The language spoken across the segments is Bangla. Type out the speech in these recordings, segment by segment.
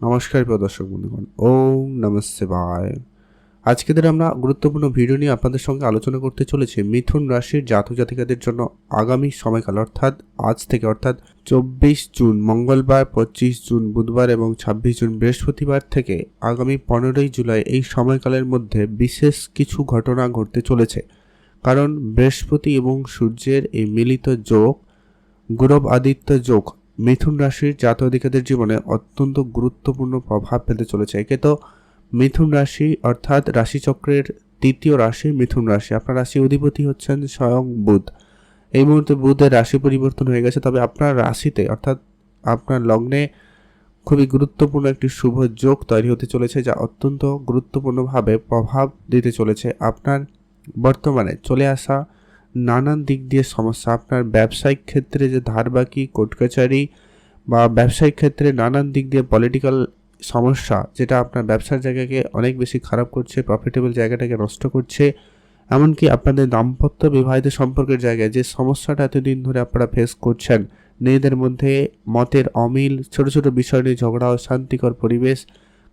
নমস্কার প্রিয় দর্শক বন্ধুগণ, ওম নমস্তে বায় আজকে দিনে আমরা গুরুত্বপূর্ণ ভিডিও নিয়ে আপনাদের সঙ্গে আলোচনা করতে চলেছি মিথুন রাশির জাতক জাতিকাদের জন্য আগামী সময়কাল, অর্থাৎ আজ থেকে, অর্থাৎ চব্বিশ জুন, মঙ্গলবার, পঁচিশ জুন, বুধবার এবং ছাব্বিশ জুন বৃহস্পতিবার থেকে আগামী পনেরোই জুলাই এই সময়কালের মধ্যে বিশেষ কিছু ঘটনা ঘটতে চলেছে। কারণ বৃহস্পতি এবং সূর্যের এই মিলিত যোগ, গুরব আদিত্য যোগ মিথুন রাশির জাতক জীবনে অত্যন্ত গুরুত্বপূর্ণ প্রভাব ফেলতে চলেছে। একে তো মিথুন রাশি, অর্থাৎ রাশিচক্রের তৃতীয় রাশি মিথুন রাশি। আপনার রাশি অধিপতি হচ্ছেন স্বয়ং বুধ। এই মুহূর্তে বুধের রাশি পরিবর্তন হয়ে গেছে, তবে আপনার রাশিতে, অর্থাৎ আপনার লগ্নে খুবই গুরুত্বপূর্ণ একটি শুভ যোগ তৈরি হতে চলেছে, যা অত্যন্ত গুরুত্বপূর্ণভাবে প্রভাব দিতে চলেছে। আপনার বর্তমানে চলে আসা নানান দিক দিয়ে সমস্যা। আপনার ব্যবসায়িক ক্ষেত্রে যে ধার বাকি কোর্ট কাছারি বা ব্যবসায়িক ক্ষেত্রে নানান দিক দিয়ে পলিটিক্যাল সমস্যা, যেটা আপনার ব্যবসার জায়গাকে অনেক বেশি খারাপ করছে প্রফিটেবল জায়গাটাকে নষ্ট করছে, এমনকি আপনাদের দাম্পত্য বিবাহিত সম্পর্কের জায়গায় যে সমস্যাটা এতদিন ধরে আপনারা ফেস করছেন, মেয়েদের মধ্যে মতের অমিল, ছোট ছোট বিষয় নিয়ে ঝগড়া, অশান্তিকর পরিবেশ,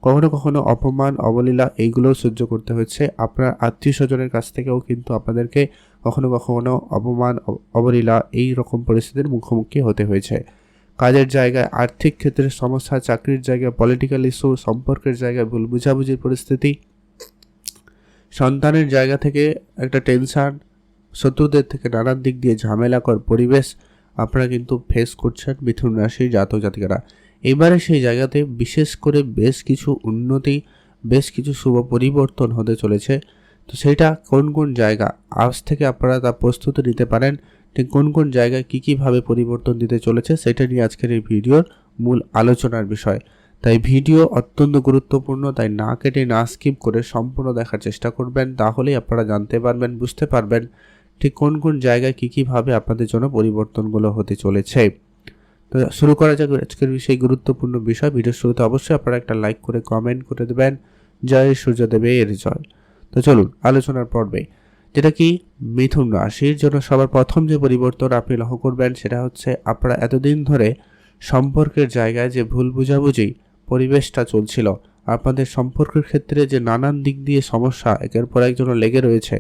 কখনো কখনো অপমান, অবলীলা, এইগুলোও সহ্য করতে হয়েছে আপনার আত্মীয় স্বজনের কাছ থেকেও কিন্তু আপনাদেরকে কখনো কখনো অপমান অবলীলা এই রকম পরিস্থিতির মুখোমুখি হতে হয়েছে। কাজের জায়গায়, আর্থিক ক্ষেত্রে সমস্যা, চাকরির জায়গায় পলিটিক্যাল ইস্যু সম্পর্কের জায়গায় ভুল বুঝাবুঝির পরিস্থিতি। সন্তানের জায়গা থেকে একটা টেনশান শত্রুদের থেকে নানান দিক দিয়ে ঝামেলাকর পরিবেশ আপনারা কিন্তু ফেস করছেন মিথুন রাশির জাতক জাতিকারা। এবারে সেই জায়গাতে বিশেষ করে বেশ কিছু উন্নতি, বেশ কিছু শুভ পরিবর্তন হতে চলেছে। তো সেইটা কোন কোন জায়গা? আজ থেকে আপনারা তা প্রস্তুতি নিতে পারেন ঠিক কোন কোন জায়গায় কী কীভাবে পরিবর্তন দিতে চলেছে সেটা নিয়ে আজকের এই ভিডিওর মূল আলোচনার বিষয়। তাই ভিডিও অত্যন্ত গুরুত্বপূর্ণ, তাই না কেটে না স্কিপ করে সম্পূর্ণ দেখার চেষ্টা করবেন, তাহলেই আপনারা জানতে পারবেন, বুঝতে পারবেন ঠিক কোন কোন জায়গায় কী কীভাবে আপনাদের জন্য পরিবর্তনগুলো হতে চলেছে। তো শুরু করা যাক আজকের সেই গুরুত্বপূর্ণ বিষয়। ভিডিও শুরুতে অবশ্যই আপনারা একটা লাইক করে, কমেন্ট করে দেবেন। জয় সূর্যদেবের জয়। তো চলুন, আলোচনার পর্বে। যেটা কি মিথুন রাশির জন্য সবার প্রথম যে পরিবর্তন আপনি লক্ষ্য করবেন, সেটা হচ্ছে আপনারা এতদিন ধরে সম্পর্কের জায়গায় যে ভুল বুঝাবুঝি, পরিবেশটা চলছিল, আপনাদের সম্পর্কের ক্ষেত্রে যে নানান দিক দিয়ে সমস্যা একের পর একজন লেগে রয়েছে,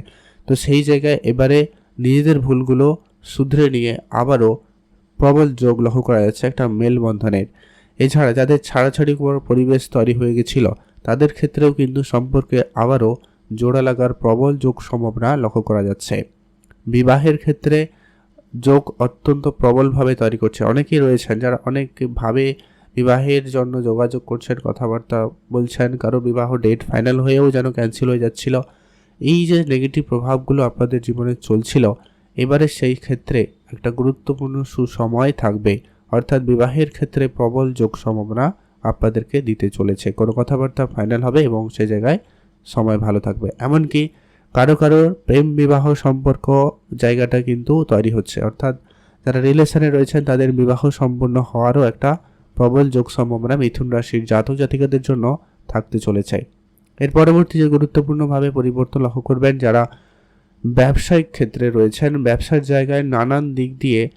তো সেই জায়গায় এবারে নিজেদের ভুলগুলো শুধরে নিয়ে আবারও প্রবল যোগ লক্ষ্য করা যাচ্ছে একটা মেলবন্ধনের। এছাড়া যাদের ছাড়াছাড়ি করার পরিবেশ তৈরি হয়ে গেছিল, তাদের ক্ষেত্রেও কিন্তু সম্পর্কে আবারও জোড়া লাগার প্রবল যোগ সম্ভাবনা লক্ষ্য করা যাচ্ছে। বিবাহের ক্ষেত্রে যোগ অত্যন্ত প্রবলভাবে তৈরি করছে। অনেকেই রয়েছেন যারা অনেকভাবে বিবাহের জন্য যোগাযোগ করছেন, কথাবার্তা বলছেন, কারও বিবাহ ডেট ফাইনাল হয়েও যেন ক্যান্সেল হয়ে যাচ্ছিল। এই যে নেগেটিভ প্রভাবগুলো আপনাদের জীবনে চলছিল, এবারে সেই ক্ষেত্রে একটা গুরুত্বপূর্ণ সুসময় থাকবে। অর্থাৎ বিবাহের ক্ষেত্রে প্রবল যোগ সম্ভাবনা আপনাদেরকে দিতে চলেছে। কোনো কথাবার্তা ফাইনাল হবে এবং সে জায়গায় সময় ভালো থাকবে। এমনকি কারও কারও প্রেম বিবাহ সম্পর্ক জায়গাটা কিন্তু তৈরি হচ্ছে। অর্থাৎ যারা রিলেশনে রয়েছেন, তাদের বিবাহ সম্পন্ন হওয়ারও একটা প্রবল যোগ সম্ভাবনা মিথুন রাশির জাতক জাতিকাদের জন্য থাকতে চলেছে। এর পরবর্তী যে গুরুত্বপূর্ণভাবে পরিবর্তন লক্ষ্য করবেন, যারা ব্যবসায়িক ক্ষেত্রে রয়েছেন, ব্যবসার জায়গায় নানান দিক দিয়ে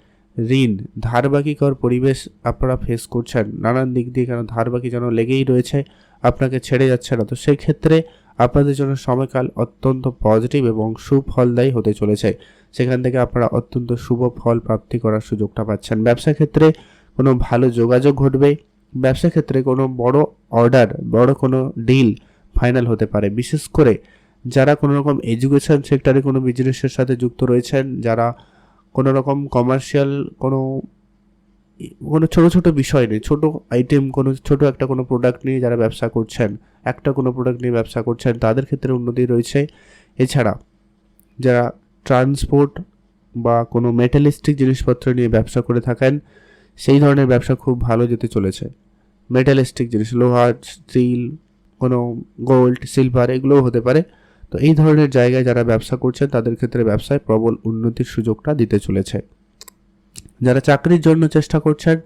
ঋণ ধারবাকিকর পরিবেশ আপনারা ফেস করছেন। নানান দিক দিয়ে কেন ধারবাকি যেন লেগেই রয়েছে, আপনাকে ছেড়ে যাচ্ছে না। তো সেই ক্ষেত্রে আপনাদের জন্য সময়কাল অত্যন্ত পজিটিভ এবং সুফলদায়ী হতে চলেছে। সেখান থেকে আপনারা অত্যন্ত শুভ ফল প্রাপ্তি করার সুযোগটা পাচ্ছেন। ব্যবসা ক্ষেত্রে কোনো ভালো যোগাযোগ ঘটবে ব্যবসা ক্ষেত্রে কোনো বড় অর্ডার বড় কোনো ডিল ফাইনাল হতে পারে। বিশেষ করে যারা কোনো রকম এডুকেশন সেক্টরে কোনো বিজনেসের সাথে যুক্ত রয়েছেন, যারা কোনো রকম কমার্শিয়াল কোনো কোনো ছোটো ছোটো বিষয় নেই। ছোটো আইটেম কোনো ছোটো একটা কোনো প্রোডাক্ট নিয়ে যারা ব্যবসা করছেন, একটা কোনো প্রোডাক্ট নিয়ে ব্যবসা করছেন, তাদের ক্ষেত্রে উন্নতি রয়েছে। এছাড়া যারা ট্রান্সপোর্ট বা কোনো মেটালিস্টিক জিনিসপত্র নিয়ে ব্যবসা করে থাকেন, সেই ধরনের ব্যবসা খুব ভালো যেতে চলেছে। মেটালিস্টিক জিনিস, লোহা, স্টিল, কোনো গোল্ড সিলভার এগুলোও হতে পারে। তো এই ধরনের জায়গায় যারা ব্যবসা করছেন, তাদের ক্ষেত্রে ব্যবসায় প্রবল উন্নতির সুযোগটা দিতে চলেছে। যারা চাকরির জন্য চেষ্টা করছেন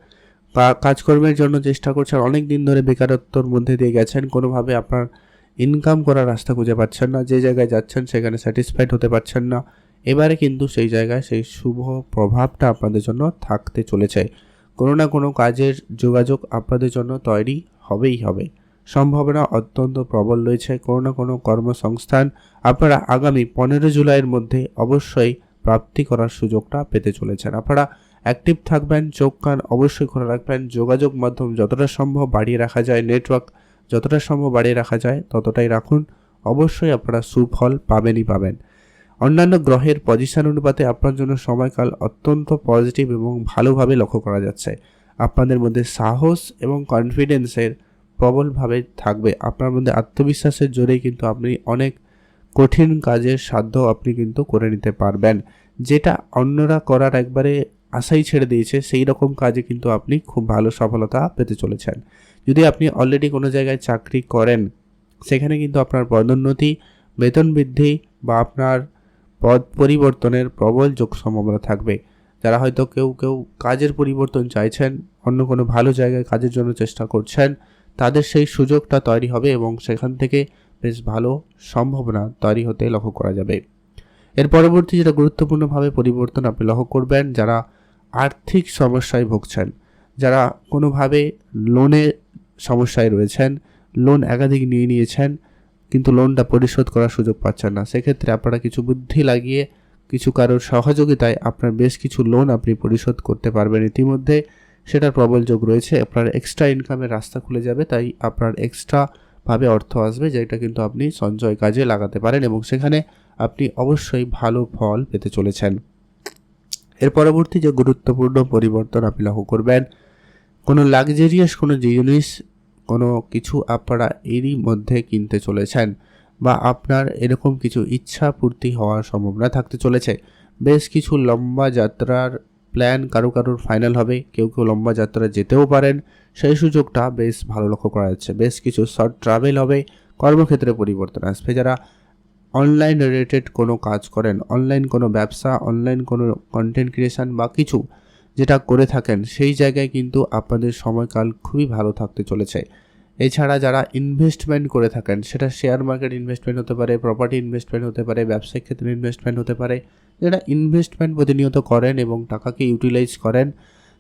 কাজকর্মের জন্য চেষ্টা করছেন, অনেক দিন ধরে বেকারত্বর মধ্যে দিয়ে গেছেন, কোনোভাবে আপনার ইনকাম করার রাস্তা খুঁজে পাচ্ছেন না, যে জায়গায় যাচ্ছেন সেখানে স্যাটিসফাইড হতে পারছেন না। এবারে কিন্তু সেই জায়গায় সেই শুভ প্রভাবটা আপনাদের জন্য থাকতে চলেছে। কোনো না কোনো কাজের যোগাযোগ আপনাদের জন্য তৈরি হবেই হবে। সম্ভাবনা অত্যন্ত প্রবল রয়েছে। কোনো না কোনো কর্মসংস্থান আপনারা আগামী পনেরো জুলাইয়ের মধ্যে অবশ্যই প্রাপ্তি করার সুযোগটা পেতে চলেছেন। আপনারা অ্যাক্টিভ থাকবেন, চোখ কান অবশ্যই খোলা রাখবেন। যোগাযোগ মাধ্যম যতটা সম্ভব বাড়িয়ে রাখা যায় নেটওয়ার্ক যতটা সম্ভব বাড়িয়ে রাখা যায়, ততটাই রাখুন। অবশ্যই আপনারা সুফল পাবেনই পাবেন। অন্যান্য গ্রহের পজিশন অনুপাতে আপনার জন্য সময়কাল অত্যন্ত পজিটিভ এবং ভালোভাবে লক্ষ্য করা যাচ্ছে। আপনাদের মধ্যে সাহস এবং কনফিডেন্সের প্রবলভাবে থাকবে। আপনার মধ্যে আত্মবিশ্বাসের জোরেই কিন্তু আপনি অনেক কঠিন কাজের সাধ্য আপনি কিন্তু করে নিতে পারবেন। যেটা অন্যরা করার একবারে আশাই ছেড়ে দিয়েছে, সেই রকম কাজে কিন্তু আপনি খুব ভালো সফলতা পেতে চলেছেন। যদি আপনি অলরেডি কোনো জায়গায় চাকরি করেন, সেখানে কিন্তু আপনার পদোন্নতি, বেতন বৃদ্ধি বা আপনার পদ পরিবর্তনের প্রবল যোগ সম্ভাবনা থাকবে। যারা হয়তো কেউ কেউ কাজের পরিবর্তন চাইছেন, অন্য কোনো ভালো জায়গায় কাজের জন্য চেষ্টা করছেন তাদের সেই সুযোগটা তৈরি হবে এবং সেখান থেকে বেশ ভালো সম্ভাবনা তৈরি হতে লক্ষ্য করা যাবে। এর পরবর্তী যেটা গুরুত্বপূর্ণভাবে পরিবর্তন আপনি লক্ষ্য করবেন, যারা আর্থিক সমস্যায় ভুগছেন, যারা কোনোভাবে লোনের সমস্যায় রয়েছেন, লোন একাধিক নিয়ে নিয়েছেন, কিন্তু লোনটা পরিশোধ করার সুযোগ পাচ্ছেন না। সেক্ষেত্রে আপনারা কিছু বুদ্ধি লাগিয়ে, কিছু কারোর সহযোগিতায় আপনার বেশ কিছু লোন আপনি পরিশোধ করতে পারবেন। ইতিমধ্যে সেটার প্রবল যোগ রয়েছে, আপনার এক্সট্রা ইনকামের রাস্তা খুলে যাবে, তাই আপনার এক্সট্রা ভাবে অর্থ আসবে, যেটা কিন্তু আপনি সঞ্চয় কাজে লাগাতে পারেন এবং সেখানে আপনি অবশ্যই ভালো ফল পেতে চলেছেন। এর পরবর্তী যে গুরুত্বপূর্ণ পরিবর্তন আপনি লক্ষ্য করবেন, কোনো লাক্সারিয়াস কোনো জিনিস, কোনো কিছু আপনারা এরই মধ্যে কিনতে চলেছেন বা আপনার এরকম কিছু ইচ্ছা পূর্তি হওয়ার সম্ভাবনা থাকতে চলেছে। বেশ কিছু লম্বা যাত্রার প্ল্যান কারও কারোর ফাইনাল হবে, কেউ কেউ লম্বা যাত্রা যেতেও পারেন। সেই সুযোগটা বেশ ভালো লক্ষ্য করা যাচ্ছে। বেশ কিছু শর্ট ট্রাভেল হবে, কর্মক্ষেত্রে পরিবর্তন আসবে। যারা অনলাইন রিলেটেড কোনো কাজ করেন অনলাইন কোনো ব্যবসা অনলাইন কোনো কন্টেন্ট ক্রিয়েশন বা কিছু যেটা করে থাকেন, সেই জায়গায় কিন্তু আপনাদের সময়কাল খুবই ভালো থাকতে চলেছে। এছাড়া যারা ইনভেস্টমেন্ট করে থাকেন, সেটা শেয়ার মার্কেট ইনভেস্টমেন্ট হতে পারে প্রপার্টি ইনভেস্টমেন্ট হতে পারে, ব্যবসায়িক ক্ষেত্রে ইনভেস্টমেন্ট হতে পারে যারা ইনভেস্টমেন্ট প্রতিনিয়ত করেন এবং টাকাকে ইউটিলাইজ করেন,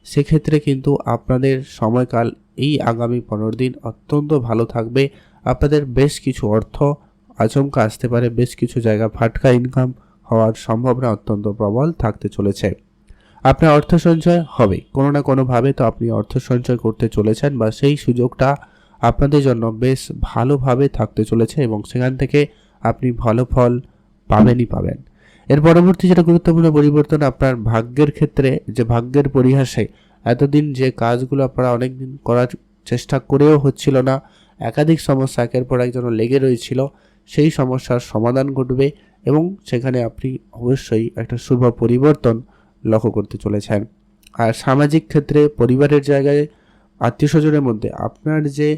সেক্ষেত্রে কিন্তু আপনাদের সময়কাল এই আগামী পনেরো দিন অত্যন্ত ভালো থাকবে। আপনাদের বেশ কিছু অর্থ আচমকা আসতে পারে, বেশ কিছু জায়গা ফাটকা ইনকাম হওয়ার সম্ভাবনা অত্যন্ত প্রবল থাকতে চলেছে। আপনার অর্থ সঞ্চয় হবে। কোনো না কোনোভাবে তো আপনি অর্থ সঞ্চয় করতে চলেছেন বা সেই সুযোগটা আপনাদের জন্য বেশ ভালোভাবে থাকতে চলেছে এবং সেখান থেকে আপনি ভালো ফল পাবেনই পাবেন। এর পরবর্তী যেটা গুরুত্বপূর্ণ পরিবর্তন আপনার ভাগ্যের ক্ষেত্রে, যে ভাগ্যের পরিহাসে এতদিন যে কাজগুলো আপনারা অনেকদিন করার চেষ্টা করেও হচ্ছিল না, একাধিক সমস্যা একের পর একজন লেগে রয়েছিল, সেই সমস্যার সমাধান ঘটবে এবং সেখানে আপনি অবশ্যই একটা শুভ পরিবর্তন লক্ষ্য করতে চলেছেন। আর সামাজিক ক্ষেত্রে, পরিবারের জায়গায় আত্মীয় স্বজনের মধ্যে আপনার যে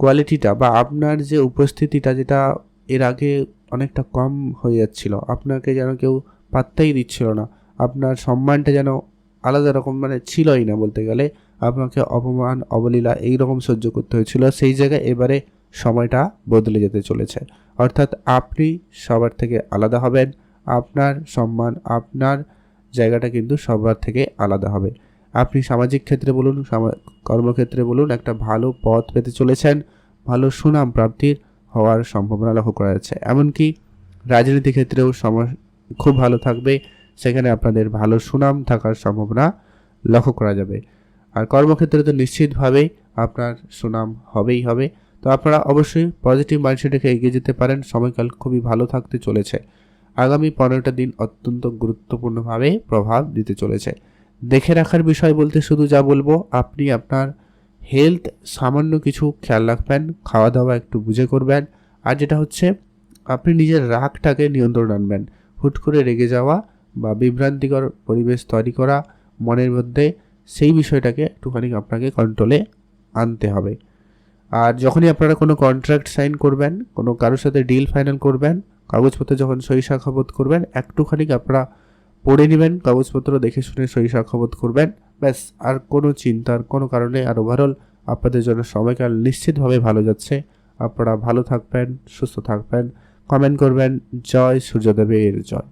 কোয়ালিটিটা বা আপনার যে উপস্থিতিটা যেটা এর আগে অনেকটা কম হয়ে যাচ্ছিল। আপনাকে যেন কেউ পাত্তাই দিচ্ছিল না। আপনার সম্মানটা যেন আলাদা রকম মানে ছিলই না বলতে গেলে। আপনাকে অপমান, অবলীলা এই রকম সহ্য করতে হয়েছিল। সেই জায়গায় এবারে সময়টা বদলে যেতে চলেছে। অর্থাৎ আপনি সবার থেকে আলাদা হবেন। আপনার সম্মান, আপনার জায়গাটা কিন্তু সবার থেকে আলাদা হবে। আপনি সামাজিক ক্ষেত্রে বলুন কর্মক্ষেত্রে বলুন, একটা ভালো পথ পেতে চলেছেন। ভালো সুনাম প্রাপ্তির হওয়ার সম্ভাবনা লক্ষ্য করা যাচ্ছে। এমনকি রাজনীতি ক্ষেত্রেও সময় খুব ভালো থাকবে, সেখানে আপনাদের ভালো সুনাম থাকার সম্ভাবনা লক্ষ্য করা যাবে। আর কর্মক্ষেত্রে তো নিশ্চিতভাবেই আপনার সুনাম হবেই হবে। তো আপনারা অবশ্যই পজিটিভ মাইন্ডসেট রেখে এগিয়ে যেতে পারেন। সময়কাল খুবই ভালো থাকতে চলেছে। আগামী পনেরোটা দিন অত্যন্ত গুরুত্বপূর্ণভাবে প্রভাব দিতে চলেছে। দেখে রাখার বিষয় বলতে শুধু যা বলব, আপনি আপনার হেলথ সামান্য কিছু খেয়াল রাখবেন খাওয়া দাওয়া একটু বুঝে করবেন। আর যেটা হচ্ছে, আপনি নিজের রাগটাকে নিয়ন্ত্রণ আনবেন। হুট করে রেগে যাওয়া বা বিভ্রান্তিকর পরিবেশ তৈরি করা, মনের মধ্যে সেই বিষয়টাকে একটুখানি আপনাকে কন্ট্রোলে আনতে হবে। আর যখনই আপনারা কোনো কন্ট্রাক্ট সাইন করবেন, কোনো কারোর সাথে ডিল ফাইনাল করবেন, কাগজপত্র যখন সই সাক্ষাবোধ করবেন, একটুখানি আপনারা পড়ে নেবেন, কাগজপত্র দেখে শুনে সই সাক্ষাবোধ করবেন। ব্যাস, আর কোনো চিন্তার কোনো কারণে আর ওভারঅল আপনাদের জন্য সময়কাল নিশ্চিতভাবে ভালো যাচ্ছে। আপনারা ভালো থাকবেন, সুস্থ থাকবেন কমেন্ট করবেন। জয় সূর্যদেবের জয়।